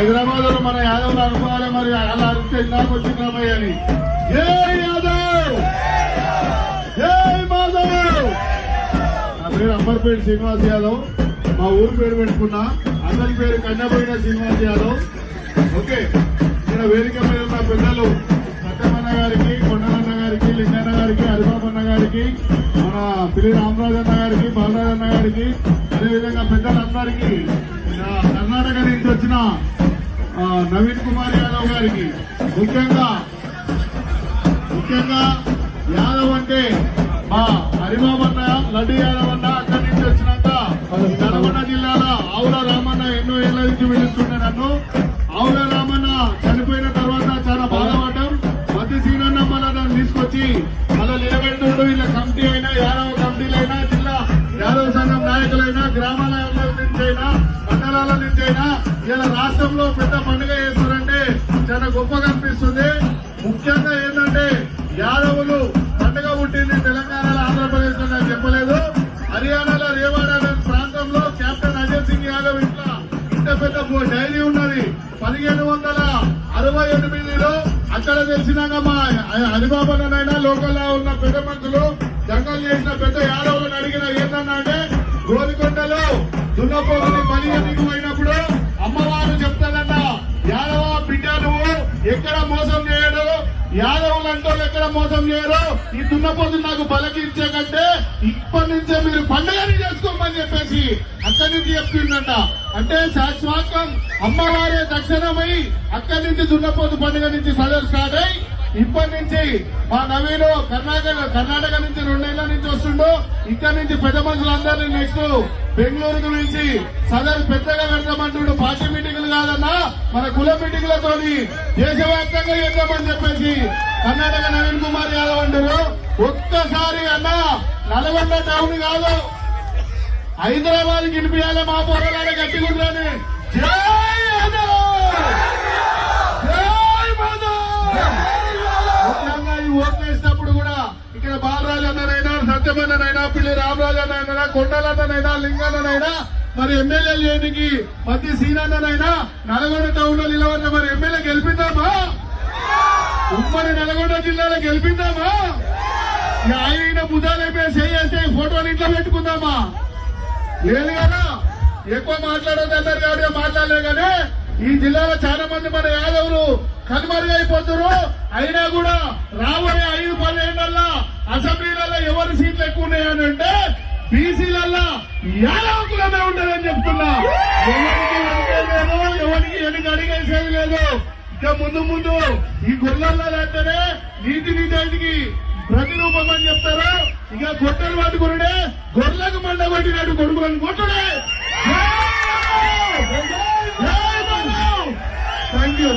హైదరాబాద్లో మన యాదవ్లు అనుకోవాలి మరి అలా అరిస్తే ఇందాక వచ్చింది రామయ్య అని ఏ యాదవ్! జై మాధవ్! నా పేరు అంబర్పేట శ్రీనివాస్ యాదవ్. మా ఊరు పేరు పెట్టుకున్నా. అందరి పేరు కన్యాపోయిన శ్రీనివాస్ యాదవ్. ఓకే ఇక్కడ వేదిక మీద ఉన్న పెద్దలు సత్యమన్న గారికి కొండలన్న గారికి లింగన్న గారికి హరిబాబన్న గారికి మన పిల్లి రామరాజన్న గారికి బాలరాజన్న గారికి అదేవిధంగా పెద్దలందరికీ కర్ణాటక నుంచి వచ్చిన నవీన్ కుమార్ యాదవ్ గారికి. ముఖ్యంగా ముఖ్యంగా యాదవ్ అంటే మా హరిబాబన్న లడ్డు యాదవ్ అన్న అక్కడి నుంచి వచ్చినాక నల్గొండ జిల్లాలో ఆవుల రామన్న ఎన్నో ఏళ్ళ నుంచి పిలుస్తుండే నన్ను. ఆవుల రామన్న చనిపోయిన తర్వాత చాలా బాధపడ్డాం. మధ్య సీనన్న మళ్ళీ నన్ను తీసుకొచ్చి మళ్ళీ నిలబెట్టుడు వీళ్ళ కమిటీ అయినా యాదవ్ కమిటీలైనా జిల్లా యాదవ్ సంఘం నాయకులైనా గ్రామాల నుంచి అయినా మండలాల నుంచి అయినా ఇలా రాష్ట్రంలో పెద్ద పండుగ చేస్తారంటే చాలా గొప్పగా అనిపిస్తుంది. ముఖ్యంగా ఏంటంటే యాదవులు పండుగ పుట్టింది తెలంగాణలో ఆంధ్రప్రదేశ్లో నాకు చెప్పలేదు. హర్యానాలో రేవాడ ప్రాంతంలో కెప్టెన్ అజయ్ సింగ్ యాదవ్ ఇంట్లో ఇంత పెద్ద డైరీ ఉన్నది. పదిహేను వందల అరవై ఎనిమిదిలో అక్కడ తెలిసినాక మా హరిబాబులనైనా లోకల్లో ఉన్న పెద్ద మనుషులు జంగల్ చేసిన పెద్ద యాదవులను అడిగిన ఏంటన్నా దున్నపోతుని బలియనికి పోయినప్పుడు అమ్మవారు చెప్తాదంట యాదవ బిడ్డ నువ్వు ఎక్కడ మోసం చేయడు? యాదవులంటూ ఎక్కడ మోసం చేయరు? ఈ దున్నపోతు నాకు బలకించే కంటే ఇప్పటి నుంచే మీరు పండుగని చేసుకోమని చెప్పేసి అక్కడి నుంచి చెప్తుందంట అంటే శాశ్వతం అమ్మవారే దక్షిణమై అక్కడి నుంచి దున్నపోతు పండుగ నుంచి సదరు స్టార్ట్ అయి ఇప్పటి నుంచి మా నవీను కర్ణాటక కర్ణాటక నుంచి రెండేళ్ళ నుంచి వస్తుండు. ఇక్కడి నుంచి పెద్ద మనుషులందరినీ నెక్స్ట్ బెంగళూరుకు గురించి సదరు పెద్దగా పెడతామంటుండు పార్టీ మీటింగ్లు కాదన్నా మన కుల మీటింగ్లతో దేశవ్యాప్తంగా చేద్దామని చెప్పేసి కర్ణాటక నవీన్ కుమార్ యాదవ్ అంటారు. ఒక్కసారి అన్నా నల్గొండ టౌన్ కాదు. హైదరాబాద్ గెలిపియాలి మా పోరాడే గట్టిగుండాలని ముఖ్యంగా ఈ వేసినప్పుడు కూడా ఇక్కడ బాలరాజు అన్ననైనా సత్యమన్ననైనా పిల్లి రామరాజు అన్ననైనా కొండలన్ననైనా లింగన్ననైనా మరి ఎమ్మెల్యే చేయడానికి మధ్య సీనన్ననైనా నల్గొండ టౌన్లో నిలబడిన మరి ఎమ్మెల్యే గెలిపిద్దామా ఉమ్మడి నల్గొండ జిల్లాలో గెలిపిద్దామా ఈ ఆయన బుధాలైపోయి చేస్తే ఫోటోలు ఇంట్లో పెట్టుకుందామా? లేదు కదా? ఎక్కువ మాట్లాడదు కాబట్టి మాట్లాడలేదు కానీ ఈ జిల్లాలో చాలా మంది మన యాదవులు కనుమరుగైపోతున్నారు అయినా కూడా రాబోయే ఐదు పదేళ్ళలో అసెంబ్లీలలో ఎవరి సీట్లు ఎక్కువ ఉన్నాయని అంటే బీసీలలో యాదవ కులమే ఉండదని చెప్తున్నా. ఎవరికి లేదు ఎవరికి వెనక అడిగేసేది లేదు. ఇంకా ముందు ముందు ఈ గొర్రెల్లో అంటేనే నీతి నిజానికి ప్రతిరూపం అని చెప్తారు. ఇక గొడ్డలు పట్టుకునే గొర్రెలకు మండ కొట్టినట్టు కొడుకులను కొట్టుడే. Thank you.